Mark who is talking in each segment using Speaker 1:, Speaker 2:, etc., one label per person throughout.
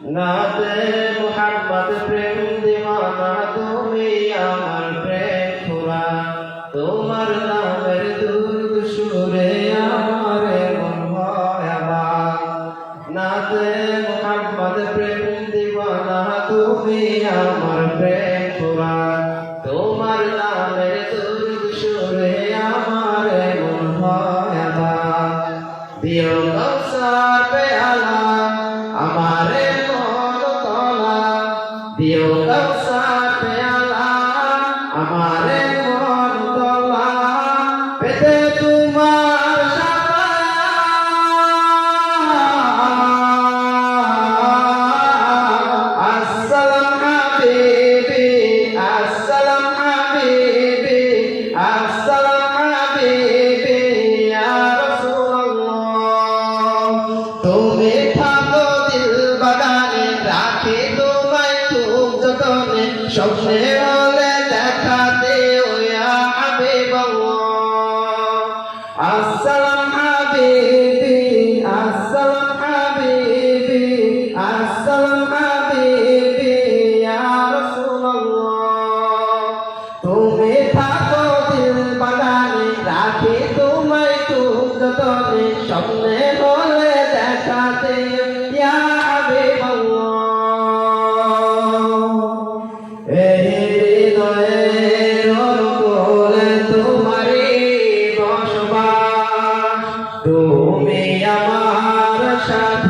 Speaker 1: নাতে মোহাম্মদ প্রেম দিওয়ানা, তুমি আমার প্রেম খোরা তোমার নামের দুর্গ সুরে আমার মন ভয়াবার নাতে মোহাম্মদ প্রেম দিওয়ানা, তুমি আমার প্রেম খোরা তোমার নামের আসসালাম হাবিবি আসসালাম হাবিবি আসসালাম হাবিবি, ইয়া রাসূলুল্লাহ। তুমি থাকো দিল বাগানে, রাখি তোমায় তুমি যতনে সামনে তুমি আমার সাথে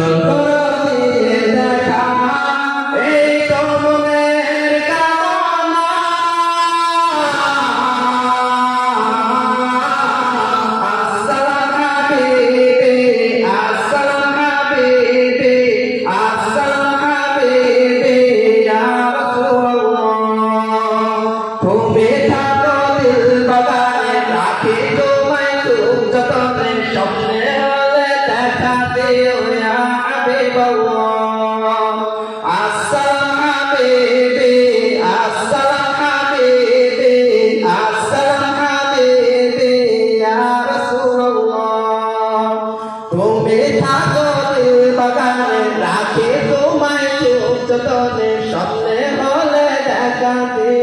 Speaker 1: Thank. grande